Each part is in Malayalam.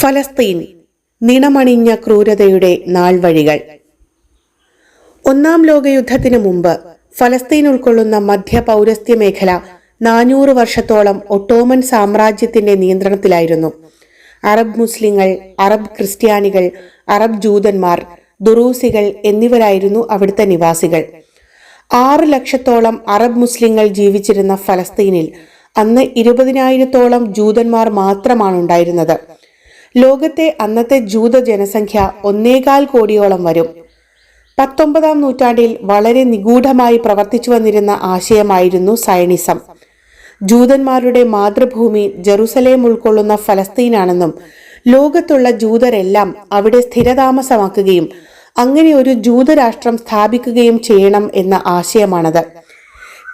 ഫലസ്തീൻ നിണമണിഞ്ഞ ക്രൂരതയുടെ നാൾവഴികൾ. ഒന്നാം ലോകയുദ്ധത്തിന് മുമ്പ് ഫലസ്തീൻ ഉൾക്കൊള്ളുന്ന മധ്യ പൗരസ്ത്യ മേഖല നാനൂറ് വർഷത്തോളം ഒട്ടോമൻ സാമ്രാജ്യത്തിന്റെ നിയന്ത്രണത്തിലായിരുന്നു. അറബ് മുസ്ലിങ്ങൾ അറബ് ക്രിസ്ത്യാനികൾ അറബ് ജൂതന്മാർ ദുറൂസികൾ എന്നിവരായിരുന്നു അവിടുത്തെ നിവാസികൾ. ആറ് ലക്ഷത്തോളം അറബ് മുസ്ലിങ്ങൾ ജീവിച്ചിരുന്ന ഫലസ്തീനിൽ അന്ന് ഇരുപതിനായിരത്തോളം ജൂതന്മാർ മാത്രമാണ് ഉണ്ടായിരുന്നത് ലോകത്തെ അന്നത്തെ ജൂത ജനസംഖ്യ ഒന്നേകാൽ കോടിയോളം വരും. പത്തൊമ്പതാം നൂറ്റാണ്ടിൽ വളരെ നിഗൂഢമായി പ്രവർത്തിച്ചു വന്നിരുന്ന ആശയമായിരുന്നു സയണിസം ജൂതന്മാരുടെ മാതൃഭൂമി ജെറുസലേം ഉൾക്കൊള്ളുന്ന ഫലസ്തീനാണെന്നും ലോകത്തുള്ള ജൂതരെല്ലാം അവിടെ സ്ഥിരതാമസമാക്കുകയും അങ്ങനെ ഒരു ജൂതരാഷ്ട്രം സ്ഥാപിക്കുകയും ചെയ്യണം എന്ന ആശയമാണത്.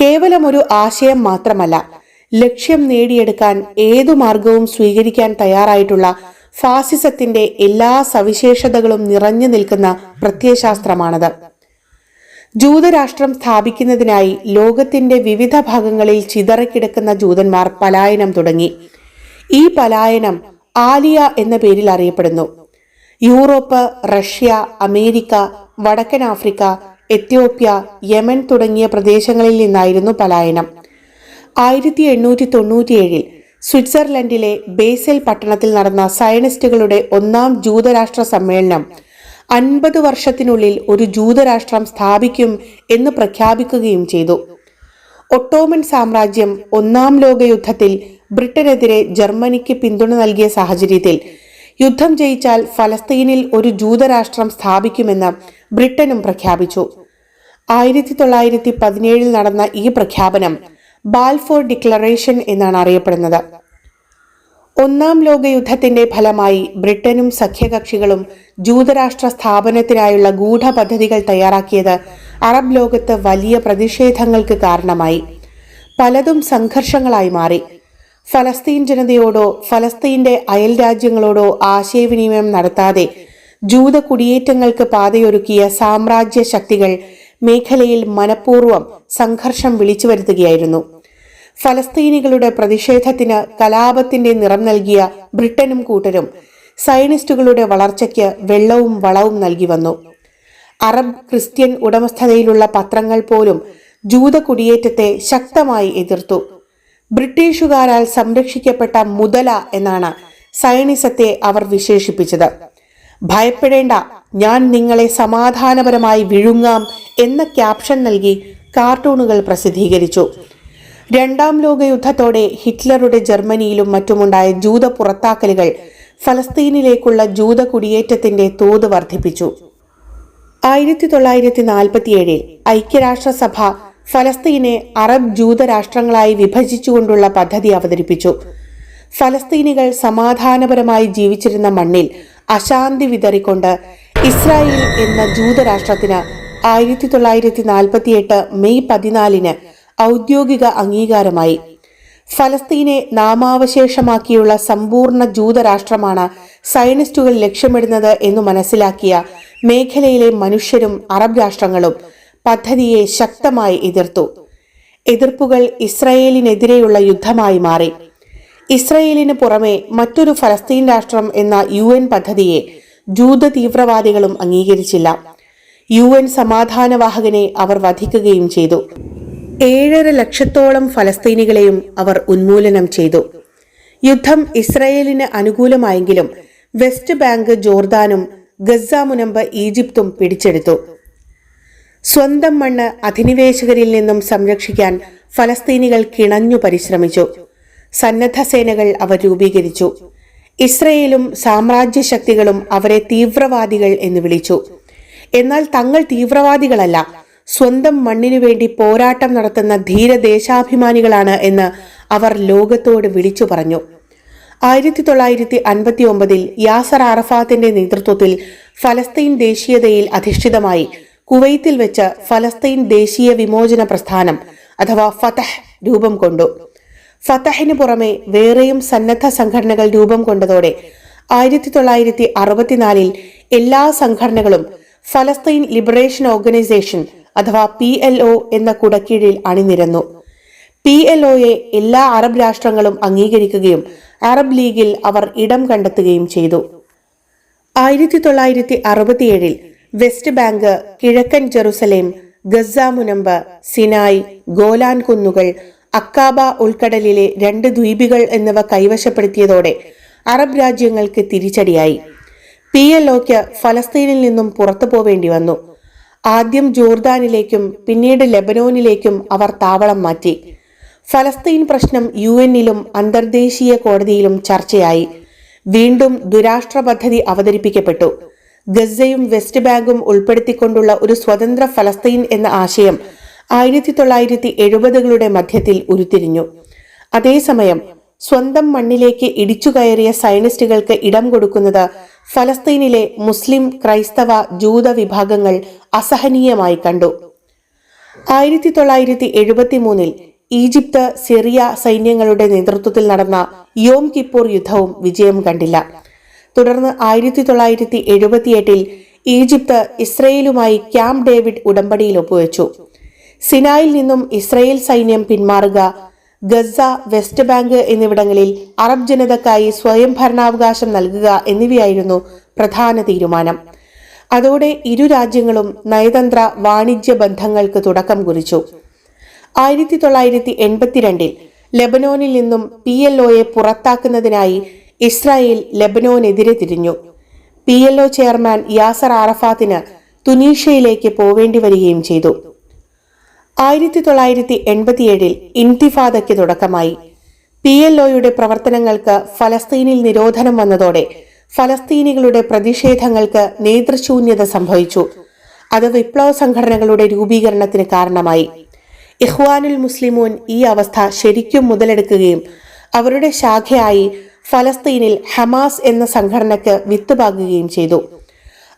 കേവലം ഒരു ആശയം മാത്രമല്ല ലക്ഷ്യം നേടിയെടുക്കാൻ ഏതു മാർഗവും സ്വീകരിക്കാൻ തയ്യാറായിട്ടുള്ള ഫാസിസത്തിന്റെ എല്ലാ സവിശേഷതകളും നിറഞ്ഞു നിൽക്കുന്ന പ്രത്യയശാസ്ത്രമാണത്. ജൂതരാഷ്ട്രം സ്ഥാപിക്കുന്നതിനായി ലോകത്തിന്റെ വിവിധ ഭാഗങ്ങളിൽ ചിതറിക്കിടക്കുന്ന ജൂതന്മാർ പലായനം തുടങ്ങി. ഈ പലായനം ആലിയ എന്ന പേരിൽ അറിയപ്പെടുന്നു. യൂറോപ്പ് റഷ്യ അമേരിക്ക വടക്കൻ ആഫ്രിക്ക എത്യോപ്യ യമൻ തുടങ്ങിയ പ്രദേശങ്ങളിൽ നിന്നായിരുന്നു പലായനം. ആയിരത്തി എണ്ണൂറ്റി തൊണ്ണൂറ്റിയേഴിൽ സ്വിറ്റ്സർലൻഡിലെ ബേസൽ പട്ടണത്തിൽ നടന്ന സയനിസ്റ്റുകളുടെ ഒന്നാം ജൂതരാഷ്ട്ര സമ്മേളനം അൻപത് വർഷത്തിനുള്ളിൽ ഒരു ജൂതരാഷ്ട്രം സ്ഥാപിക്കും എന്ന് പ്രഖ്യാപിക്കുകയും ചെയ്തു. ഒട്ടോമൻ സാമ്രാജ്യം ഒന്നാം ലോകയുദ്ധത്തിൽ ബ്രിട്ടനെതിരെ ജർമ്മനിക്ക് പിന്തുണ നൽകിയ സാഹചര്യത്തിൽ യുദ്ധം ജയിച്ചാൽ ഫലസ്തീനിൽ ഒരു ജൂതരാഷ്ട്രം സ്ഥാപിക്കുമെന്ന് ബ്രിട്ടനും പ്രഖ്യാപിച്ചു. ആയിരത്തി തൊള്ളായിരത്തി പതിനേഴിൽ നടന്ന ഈ പ്രഖ്യാപനം ബാൽഫോർ ഡിക്ലറേഷൻ എന്നാണ് അറിയപ്പെടുന്നത്. ഒന്നാം ലോകയുദ്ധത്തിന്റെ ഫലമായി ബ്രിട്ടനും സഖ്യകക്ഷികളും ജൂതരാഷ്ട്ര സ്ഥാപനത്തിനായുള്ള ഗൂഢപദ്ധതികൾ തയ്യാറാക്കിയത് അറബ് ലോകത്ത് വലിയ പ്രതിഷേധങ്ങൾക്ക് കാരണമായി. പലതും സംഘർഷങ്ങളായി മാറി. ഫലസ്തീൻ ജനതയോടോ ഫലസ്തീന്റെ അയൽ രാജ്യങ്ങളോടോ ആശയവിനിമയം നടത്താതെ ജൂത കുടിയേറ്റങ്ങൾക്ക് പാതയൊരുക്കിയ സാമ്രാജ്യ ശക്തികൾ മേഖലയിൽ മനഃപൂർവം സംഘർഷം വിളിച്ചു വരുത്തുകയായിരുന്നു ഫലസ്തീനികളുടെ പ്രതിഷേധത്തിന് കലാപത്തിന്റെ നിറം നൽകിയ ബ്രിട്ടനും കൂട്ടരും സയനിസ്റ്റുകളുടെ വളർച്ചയ്ക്ക് വെള്ളവും വളവും നൽകി വന്നു. അറബ് ക്രിസ്ത്യൻ ഉടമസ്ഥതയിലുള്ള പത്രങ്ങൾ പോലും ജൂത കുടിയേറ്റത്തെ ശക്തമായി എതിർത്തു. ബ്രിട്ടീഷുകാരാൽ സംരക്ഷിക്കപ്പെട്ട മുതല എന്നാണ് സയനിസത്തെ അവർ വിശേഷിപ്പിച്ചത്. ഭയപ്പെടേണ്ട ഞാൻ നിങ്ങളെ സമാധാനപരമായി വിഴുങ്ങാം എന്ന ക്യാപ്ഷൻ നൽകി കാർട്ടൂണുകൾ പ്രസിദ്ധീകരിച്ചു. രണ്ടാം ലോക യുദ്ധത്തോടെ ഹിറ്റ്ലറുടെ ജർമ്മനിയിലും മറ്റുമുണ്ടായ ജൂത പുറത്താക്കലുകൾ ഫലസ്തീനിലേക്കുള്ള ജൂത കുടിയേറ്റത്തിന്റെ തോത് വർദ്ധിപ്പിച്ചു. ആയിരത്തി തൊള്ളായിരത്തി നാൽപ്പത്തിയേഴിൽ ഐക്യരാഷ്ട്രസഭ ഫലസ്തീനെ അറബ് ജൂത രാഷ്ട്രങ്ങളായി വിഭജിച്ചുകൊണ്ടുള്ള പദ്ധതി അവതരിപ്പിച്ചു. ഫലസ്തീനികൾ സമാധാനപരമായി ജീവിച്ചിരുന്ന മണ്ണിൽ അശാന്തി വിതറിക്കൊണ്ട് ഇസ്രായേൽ എന്ന ജൂതരാഷ്ട്രത്തിന് ആയിരത്തി തൊള്ളായിരത്തി നാൽപ്പത്തിയെട്ട് മെയ് പതിനാലിന് ഔദ്യോഗിക അംഗീകാരമായി. ഫലസ്തീനെ നാമാവശേഷമാക്കിയുള്ള സമ്പൂർണ ജൂതരാഷ്ട്രമാണ് സയനിസ്റ്റുകൾ ലക്ഷ്യമിടുന്നത് എന്ന് മനസ്സിലാക്കിയ മേഖലയിലെ മനുഷ്യരും അറബ് രാഷ്ട്രങ്ങളും പദ്ധതിയെ ശക്തമായി എതിർത്തു. എതിർപ്പുകൾ ഇസ്രയേലിനെതിരെയുള്ള യുദ്ധമായി മാറി. ഇസ്രയേലിന് പുറമെ മറ്റൊരു ഫലസ്തീൻ രാഷ്ട്രം എന്ന യു എൻ പദ്ധതിയെ ജൂത തീവ്രവാദികളും അംഗീകരിച്ചില്ല. യു എൻ സമാധാനവാഹകനെ അവർ വധിക്കുകയും ചെയ്തു. ഏഴര ലക്ഷത്തോളം ഫലസ്തീനികളെയും അവർ ഉന്മൂലനം ചെയ്തു. യുദ്ധം ഇസ്രയേലിന് അനുകൂലമായെങ്കിലും വെസ്റ്റ് ബാങ്ക് ജോർദാനും ഗസ മുനമ്പ് ഈജിപ്തും പിടിച്ചെടുത്തു. സ്വന്തം മണ്ണ് അധിനിവേശകരിൽ നിന്നും സംരക്ഷിക്കാൻ ഫലസ്തീനികൾ കിണഞ്ഞു പരിശ്രമിച്ചു. സന്നദ്ധ സേനകൾ അവർ രൂപീകരിച്ചു. ഇസ്രയേലും സാമ്രാജ്യ ശക്തികളും അവരെ തീവ്രവാദികൾ എന്ന് വിളിച്ചു. എന്നാൽ തങ്ങൾ തീവ്രവാദികളല്ല. സ്വന്തം മണ്ണിനു വേണ്ടി പോരാട്ടം നടത്തുന്ന ധീരദേശാഭിമാനികളാണ് എന്ന് അവർ ലോകത്തോട് വിളിച്ചു പറഞ്ഞു. ആയിരത്തി തൊള്ളായിരത്തി അൻപത്തി ഒമ്പതിൽ യാസർ അറഫാത്തിന്റെ നേതൃത്വത്തിൽ ഫലസ്തീൻ ദേശീയതയിൽ അധിഷ്ഠിതമായി കുവൈത്തിൽ വെച്ച് ഫലസ്തീൻ ദേശീയ വിമോചന പ്രസ്ഥാനം അഥവാ ഫതഹ് രൂപം കൊണ്ടു. ഫതഹിന് പുറമെ വേറെയും സന്നദ്ധ സംഘടനകൾ രൂപം കൊണ്ടതോടെ ആയിരത്തി തൊള്ളായിരത്തി അറുപത്തിനാലിൽ എല്ലാ സംഘടനകളും ഫലസ്തീൻ ലിബറേഷൻ ഓർഗനൈസേഷൻ അഥവാ പി എൽ ഒ എന്ന കുടക്കീഴിൽ അണിനിരന്നു. പി എൽ ഒയെ എല്ലാ അറബ് രാഷ്ട്രങ്ങളും അംഗീകരിക്കുകയും അറബ് ലീഗിൽ അവർ ഇടം കണ്ടെത്തുകയും ചെയ്തു. ആയിരത്തി തൊള്ളായിരത്തി അറുപത്തിയേഴിൽ വെസ്റ്റ് ബാങ്ക് കിഴക്കൻ ജെറുസലേം ഗസ മുനമ്പ് സിനായ് ഗോലാൻ കുന്നുകൾ അക്കാബ ഉൾക്കടലിലെ രണ്ട് ദ്വീപുകൾ എന്നിവ കൈവശപ്പെടുത്തിയതോടെ അറബ് രാജ്യങ്ങൾക്ക് തിരിച്ചടിയായി. പി എൽ ഒക്ക് ഫലസ്തീനിൽ നിന്നും പുറത്തു പോവേണ്ടി വന്നു. ആദ്യം ജോർദാനിലേക്കും പിന്നീട് ലെബനോനിലേക്കും അവർ താവളം മാറ്റി. ഫലസ്തീൻ പ്രശ്നം യു എന്നിലും അന്തർദേശീയ കോടതിയിലും ചർച്ചയായി. വീണ്ടും ദുരാഷ്ട്ര പദ്ധതി അവതരിപ്പിക്കപ്പെട്ടു. ഗസയും വെസ്റ്റ് ബാങ്കും ഉൾപ്പെടുത്തിക്കൊണ്ടുള്ള ഒരു സ്വതന്ത്ര ഫലസ്തീൻ എന്ന ആശയം ആയിരത്തി തൊള്ളായിരത്തി എഴുപതുകളുടെ മധ്യത്തിൽ ഉരുത്തിരിഞ്ഞു. അതേസമയം സ്വന്തം മണ്ണിലേക്ക് ഇടിച്ചു കയറിയ സയനിസ്റ്റുകൾക്ക് ഇടം കൊടുക്കുന്നത് ഫലസ്തീനിലെ മുസ്ലിം ക്രൈസ്തവ ജൂത വിഭാഗങ്ങൾ അസഹനീയമായി കണ്ടു. ആയിരത്തി തൊള്ളായിരത്തി എഴുപത്തി മൂന്നിൽ ഈജിപ്ത് സിറിയ സൈന്യങ്ങളുടെ നേതൃത്വത്തിൽ നടന്ന യോം കിപ്പൂർ യുദ്ധവും വിജയം കണ്ടില്ല. തുടർന്ന് ആയിരത്തി തൊള്ളായിരത്തി എഴുപത്തിയെട്ടിൽ ഈജിപ്ത് ഇസ്രയേലുമായി ക്യാമ്പ് ഡേവിഡ് ഉടമ്പടിയിൽ ഒപ്പുവെച്ചു. സിനായിൽ നിന്നും ഇസ്രയേൽ സൈന്യം പിന്മാറുക ഗസ വെസ്റ്റ് ബാങ്ക് എന്നിവിടങ്ങളിൽ അറബ് ജനതക്കായി സ്വയം ഭരണാവകാശം നൽകുക എന്നിവയായിരുന്നു പ്രധാന തീരുമാനം. അതോടെ ഇരു രാജ്യങ്ങളും നയതന്ത്ര വാണിജ്യ ബന്ധങ്ങൾക്ക് തുടക്കം കുറിച്ചു. ആയിരത്തി തൊള്ളായിരത്തി എൺപത്തിരണ്ടിൽ ലെബനോനിൽ നിന്നും പി എൽ ഒയെ പുറത്താക്കുന്നതിനായി ഇസ്രായേൽ ലെബനോനെതിരെ തിരിഞ്ഞു. P L O chairman Yasser ആറഫാത്തിന് തുനീഷ്യയിലേക്ക് പോവേണ്ടി വരികയും ചെയ്തു. ആയിരത്തി തൊള്ളായിരത്തി എൺപത്തിയേഴിൽ ഇൻതിഫാദയ്ക്ക് തുടക്കമായി. പി എൽ ഒയുടെ പ്രവർത്തനങ്ങൾക്ക് ഫലസ്തീനിൽ നിരോധനം വന്നതോടെ ഫലസ്തീനികളുടെ പ്രതിഷേധങ്ങൾക്ക് നേതൃശൂന്യത സംഭവിച്ചു. അത് വിപ്ലവ സംഘടനകളുടെ രൂപീകരണത്തിന് കാരണമായി. ഇഹ്വാനുൽ മുസ്ലിമൂൻ ഈ അവസ്ഥ ശരിക്കും മുതലെടുക്കുകയും അവരുടെ ശാഖയായി ഫലസ്തീനിൽ ഹമാസ് എന്ന സംഘടനയ്ക്ക് വിത്തുപാകുകയും ചെയ്തു.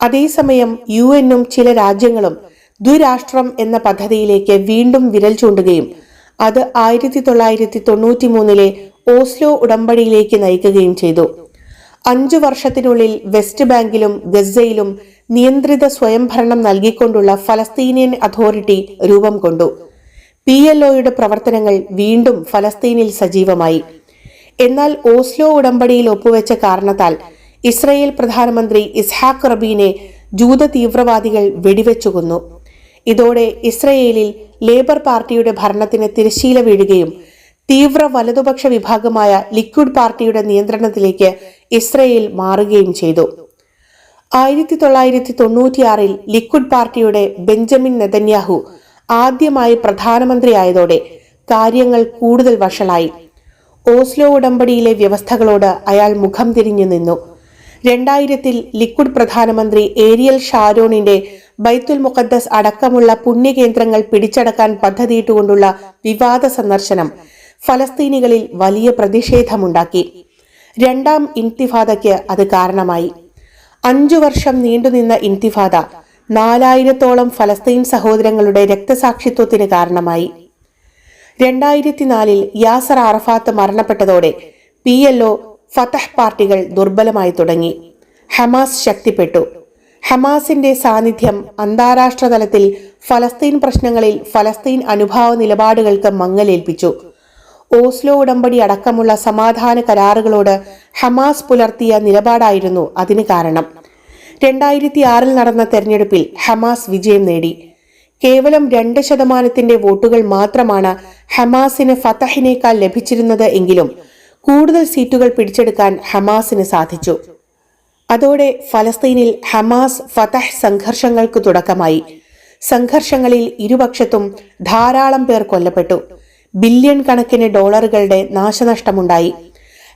അതേസമയം യു എന്നും ചില രാജ്യങ്ങളും ദ്വിരാഷ്ട്രം എന്ന പദ്ധതിയിലേക്ക് വീണ്ടും വിരൽ ചൂണ്ടുകയും അത് ആയിരത്തി തൊള്ളായിരത്തി തൊണ്ണൂറ്റി മൂന്നിലെ ഓസ്ലോ ഉടമ്പടിയിലേക്ക് നയിക്കുകയും ചെയ്തു. അഞ്ചു വർഷത്തിനുള്ളിൽ വെസ്റ്റ് ബാങ്കിലും ഗസയിലും നിയന്ത്രിത സ്വയംഭരണം നൽകിക്കൊണ്ടുള്ള ഫലസ്തീനിയൻ അതോറിറ്റി രൂപം കൊണ്ടു. പി എൽ ഒയുടെ പ്രവർത്തനങ്ങൾ വീണ്ടും ഫലസ്തീനിൽ സജീവമായി. എന്നാൽ ഓസ്ലോ ഉടമ്പടിയിൽ ഒപ്പുവെച്ച കാരണത്താൽ ഇസ്രയേൽ പ്രധാനമന്ത്രി ഇസ്ഹാഖ് റബീനെ ജൂത തീവ്രവാദികൾ വെടിവെച്ചു കൊന്നു. ഇതോടെ ഇസ്രയേലിൽ ലേബർ പാർട്ടിയുടെ ഭരണത്തിന് തിരശീല വീഴുകയും തീവ്ര വലതുപക്ഷ വിഭാഗമായ ലിക്വിഡ് പാർട്ടിയുടെ നിയന്ത്രണത്തിലേക്ക് ഇസ്രയേൽ മാറുകയും ചെയ്തു. ആയിരത്തി തൊള്ളായിരത്തി തൊണ്ണൂറ്റിയാറിൽ ലിക്വിഡ് പാർട്ടിയുടെ ബെഞ്ചമിൻ നെതന്യാഹു ആദ്യമായി പ്രധാനമന്ത്രിയായതോടെ കാര്യങ്ങൾ കൂടുതൽ വഷളായി. ഓസ്ലോ ഉടമ്പടിയിലെ വ്യവസ്ഥകളോട് അയാൾ മുഖം തിരിഞ്ഞു നിന്നു. രണ്ടായിരത്തിൽ ലിക്വിഡ് പ്രധാനമന്ത്രി ഏരിയൽ ഷാരോണിന്റെ ബൈത്തുൽ മുഖദ്ദസ് അടക്കമുള്ള പുണ്യകേന്ദ്രങ്ങൾ പിടിച്ചടക്കാൻ പദ്ധതിയിട്ടുകൊണ്ടുള്ള വിവാദ സന്ദർശനം ഫലസ്തീനികളിൽ വലിയ പ്രതിഷേധമുണ്ടാക്കി. രണ്ടാം ഇൻതിഫാദയ്ക്ക് അത് കാരണമായി. അഞ്ചു വർഷം നീണ്ടുനിന്ന ഇൻതിഫാദ നാലായിരത്തോളം ഫലസ്തീൻ സഹോദരങ്ങളുടെ രക്തസാക്ഷിത്വത്തിന് കാരണമായി. രണ്ടായിരത്തി നാലിൽ യാസർ അറഫാത്ത് മരണപ്പെട്ടതോടെ പി എൽ ഒ ഫതഹ് പാർട്ടികൾ ദുർബലമായി തുടങ്ങി. ഹമാസ് ശക്തിപ്പെട്ടു. ഹമാസിന്റെ സാന്നിധ്യം അന്താരാഷ്ട്ര തലത്തിൽ ഫലസ്തീൻ പ്രശ്നങ്ങളിൽ ഫലസ്തീൻ അനുഭാവ നിലപാടുകൾക്ക് മങ്ങലേൽപ്പിച്ചു. ഓസ്ലോ ഉടമ്പടി അടക്കമുള്ള സമാധാന കരാറുകളോട് ഹമാസ് പുലർത്തിയ നിലപാടായിരുന്നു അതിന് കാരണം. രണ്ടായിരത്തി ആറിൽ നടന്ന തെരഞ്ഞെടുപ്പിൽ ഹമാസ് വിജയം നേടി. കേവലം രണ്ട് ശതമാനത്തിന്റെ വോട്ടുകൾ മാത്രമാണ് ഹമാസിന് ഫതഹിനേക്കാൾ ലഭിച്ചിരുന്നത് എങ്കിലും കൂടുതൽ സീറ്റുകൾ പിടിച്ചെടുക്കാൻ ഹമാസിന് സാധിച്ചു. അതോടെ ഫലസ്തീനിൽ ഹമാസ് ഫതഹ് സംഘർഷങ്ങൾക്ക് തുടക്കമായി. സംഘർഷങ്ങളിൽ ഇരുപക്ഷത്തും ധാരാളം പേർ കൊല്ലപ്പെട്ടു. ബില്യൺ കണക്കിന് ഡോളറുകളുടെ നാശനഷ്ടമുണ്ടായി.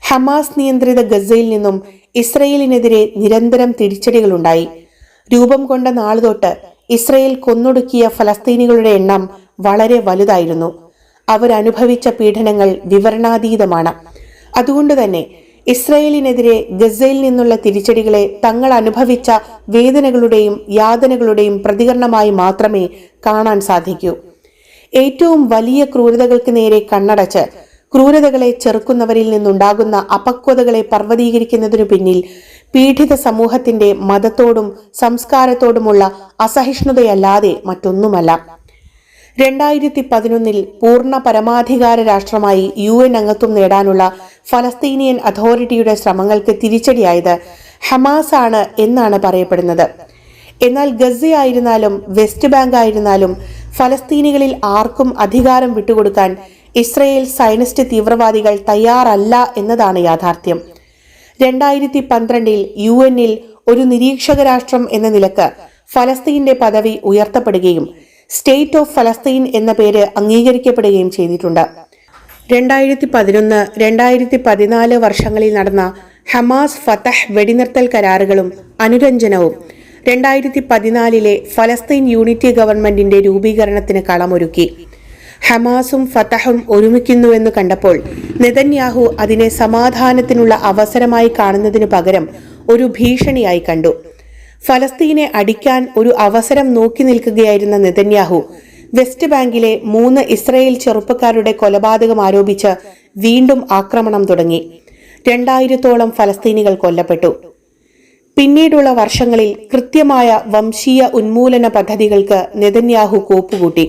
ഹമാസ് നിയന്ത്രിത ഗസയിൽ നിന്നും ഇസ്രയേലിനെതിരെ നിരന്തരം തിരിച്ചടികളുണ്ടായി. രൂപം കൊണ്ട നാളുതൊട്ട് ഇസ്രയേൽ കൊന്നൊടുക്കിയ ഫലസ്തീനികളുടെ എണ്ണം വളരെ വലുതായിരുന്നു. അവരനുഭവിച്ച പീഡനങ്ങൾ വിവരണാതീതമാണ്. അതുകൊണ്ട് തന്നെ ഇസ്രയേലിനെതിരെ ഗസയിൽ നിന്നുള്ള തിരിച്ചടികളെ തങ്ങൾ അനുഭവിച്ച വേദനകളുടെയും യാതനകളുടെയും പ്രതികരണമായി മാത്രമേ കാണാൻ സാധിക്കൂ. ഏറ്റവും വലിയ ക്രൂരതകൾക്ക് നേരെ കണ്ണടച്ച് ക്രൂരതകളെ ചെറുക്കുന്നവരിൽ നിന്നുണ്ടാകുന്ന അപക്വതകളെ പർവതീകരിക്കുന്നതിനു പിന്നിൽ പീഡിത സമൂഹത്തിന്റെ മതത്തോടും സംസ്കാരത്തോടുമുള്ള അസഹിഷ്ണുതയല്ലാതെ മറ്റൊന്നുമല്ല. രണ്ടായിരത്തി പതിനൊന്നിൽ പൂർണ പരമാധികാര രാഷ്ട്രമായി യു എൻ അംഗത്വം നേടാനുള്ള ഫലസ്തീനിയൻ അതോറിറ്റിയുടെ ശ്രമങ്ങൾക്ക് തിരിച്ചടിയായത് ഹമാസ് ആണ് എന്നാണ് പറയപ്പെടുന്നത്. എന്നാൽ ഗസയായിരുന്നാലും വെസ്റ്റ് ബാങ്ക് ആയിരുന്നാലും ഫലസ്തീനികളിൽ ആർക്കും അധികാരം വിട്ടുകൊടുക്കാൻ ഇസ്രയേൽ സൈനിസ്റ്റ് തീവ്രവാദികൾ തയ്യാറല്ല എന്നതാണ് യാഥാർത്ഥ്യം. രണ്ടായിരത്തി പന്ത്രണ്ടിൽ യു എന്നിൽ ഒരു നിരീക്ഷക രാഷ്ട്രം എന്ന നിലയ്ക്ക് ഫലസ്തീന്റെ പദവി ഉയർത്തപ്പെടുകയും സ്റ്റേറ്റ് ഓഫ് ഫലസ്തീൻ എന്ന പേര് അംഗീകരിക്കപ്പെടുകയും ചെയ്തിട്ടുണ്ട്. രണ്ടായിരത്തി പതിനൊന്ന് രണ്ടായിരത്തി പതിനാല് വർഷങ്ങളിൽ നടന്ന ഹമാസ് ഫതഹ് വെടിനിർത്തൽ കരാറുകളും അനുരഞ്ജനവും രണ്ടായിരത്തി പതിനാലിലെ ഫലസ്തീൻ യൂണിറ്റി ഗവൺമെന്റിന്റെ രൂപീകരണത്തിന് കളമൊരുക്കി. ഹമാസും ഫതഹും ഒരുമിക്കുന്നുവെന്ന് കണ്ടപ്പോൾ നെതന്യാഹു അതിനെ സമാധാനത്തിനുള്ള അവസരമായി കാണുന്നതിനു പകരം ഒരു ഭീഷണിയായി കണ്ടു. ഫലസ്തീനെ അടിക്കാൻ ഒരു അവസരം നോക്കി നിൽക്കുകയായിരുന്ന നെതന്യാഹു വെസ്റ്റ് ബാങ്കിലെ മൂന്ന് ഇസ്രയേൽ ചെറുപ്പക്കാരുടെ കൊലപാതകം ആരോപിച്ച് വീണ്ടും ആക്രമണം തുടങ്ങി. രണ്ടായിരത്തോളം ഫലസ്തീനികൾ കൊല്ലപ്പെട്ടു. പിന്നീടുള്ള വർഷങ്ങളിൽ കൃത്യമായ വംശീയ ഉന്മൂലന പദ്ധതികൾക്ക് നെതന്യാഹു കോപ്പുകൂട്ടി.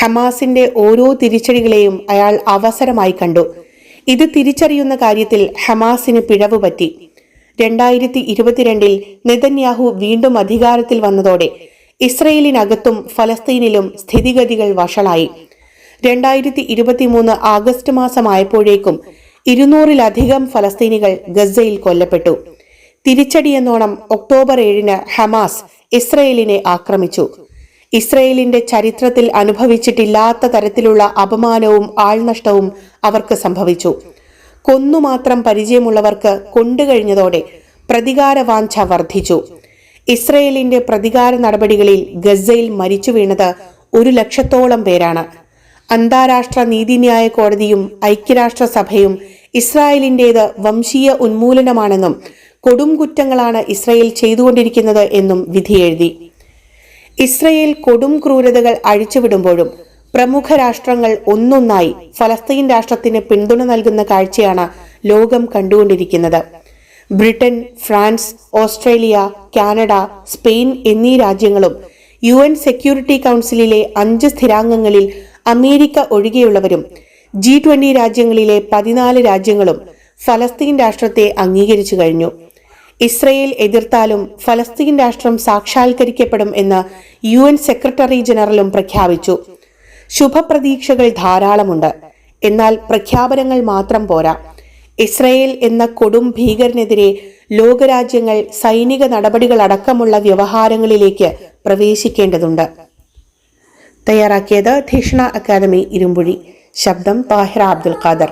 ഹമാസിന്റെ ഓരോ തിരിച്ചടികളെയും അയാൾ അവസരമായി കണ്ടു. ഇത് തിരിച്ചറിയുന്ന കാര്യത്തിൽ ഹമാസിന് പിഴവ് പറ്റി രണ്ടായിരത്തി ഇരുപത്തിരണ്ടിൽ നെതന്യാഹു വീണ്ടും അധികാരത്തിൽ വന്നതോടെ ഇസ്രയേലിനകത്തും ഫലസ്തീനിലും സ്ഥിതിഗതികൾ വഷളായി. രണ്ടായിരത്തി ഇരുപത്തിമൂന്ന് ആഗസ്റ്റ് മാസമായപ്പോഴേക്കും ഇരുന്നൂറിലധികം ഫലസ്തീനികൾ ഗസയിൽ കൊല്ലപ്പെട്ടു. തിരിച്ചടിയെന്നോണം ഒക്ടോബർ ഏഴിന് ഹമാസ് ഇസ്രയേലിനെ ആക്രമിച്ചു. ഇസ്രയേലിന്റെ ചരിത്രത്തിൽ അനുഭവിച്ചിട്ടില്ലാത്ത തരത്തിലുള്ള അപമാനവും ആൾനഷ്ടവും അവർക്ക് സംഭവിച്ചു. കൊന്നുമാത്രം പരിചയമുള്ളവർക്ക് കൊണ്ടുകഴിഞ്ഞതോടെ പ്രതികാര വാഞ്ച വർദ്ധിച്ചു. ഇസ്രയേലിന്റെ പ്രതികാര നടപടികളിൽ ഗസയിൽ മരിച്ചു വീണത് ഒരു ലക്ഷത്തോളം പേരാണ്. അന്താരാഷ്ട്ര നീതിന്യായ കോടതിയും ഐക്യരാഷ്ട്രസഭയും ഇസ്രായേലിന്റേത് വംശീയ ഉന്മൂലനമാണെന്നും കൊടും കുറ്റങ്ങളാണ് ഇസ്രയേൽ ചെയ്തുകൊണ്ടിരിക്കുന്നത് എന്നും വിധിയെഴുതി. ഇസ്രയേൽ കൊടും ക്രൂരതകൾ അഴിച്ചുവിടുമ്പോഴും പ്രമുഖ രാഷ്ട്രങ്ങൾ ഒന്നൊന്നായി ഫലസ്തീൻ രാഷ്ട്രത്തിന് പിന്തുണ നൽകുന്ന കാഴ്ചയാണ് ലോകം കണ്ടുകൊണ്ടിരിക്കുന്നത്. Britain France Australia Canada Spain എന്നീ രാജ്യങ്ങളും യു എൻ സെക്യൂരിറ്റി കൗൺസിലിലെ അഞ്ച് സ്ഥിരാംഗങ്ങളിൽ അമേരിക്ക ഒഴികെയുള്ളവരും ജി ട്വന്റി രാജ്യങ്ങളിലെ പതിനാല് രാജ്യങ്ങളും ഫലസ്തീൻ രാഷ്ട്രത്തെ അംഗീകരിച്ചു കഴിഞ്ഞു. ഇസ്രയേൽ എതിർത്താലും ഫലസ്തീൻ രാഷ്ട്രം സാക്ഷാത്കരിക്കപ്പെടും എന്ന് യു സെക്രട്ടറി ജനറലും പ്രഖ്യാപിച്ചു. ശുഭപ്രതീക്ഷകൾ ധാരാളമുണ്ട്. എന്നാൽ പ്രഖ്യാപനങ്ങൾ മാത്രം പോരാ. ഇസ്രയേൽ എന്ന കൊടും ഭീകരനെതിരെ ലോകരാജ്യങ്ങൾ സൈനിക നടപടികളടക്കമുള്ള വ്യവഹാരങ്ങളിലേക്ക് പ്രവേശിക്കേണ്ടതുണ്ട്. തയ്യാറാക്കിയത് ധിഷ്ണ അക്കാദമി ഇരുമ്പുഴി. ശബ്ദം താഹിറ അബ്ദുൽ ഖാദർ.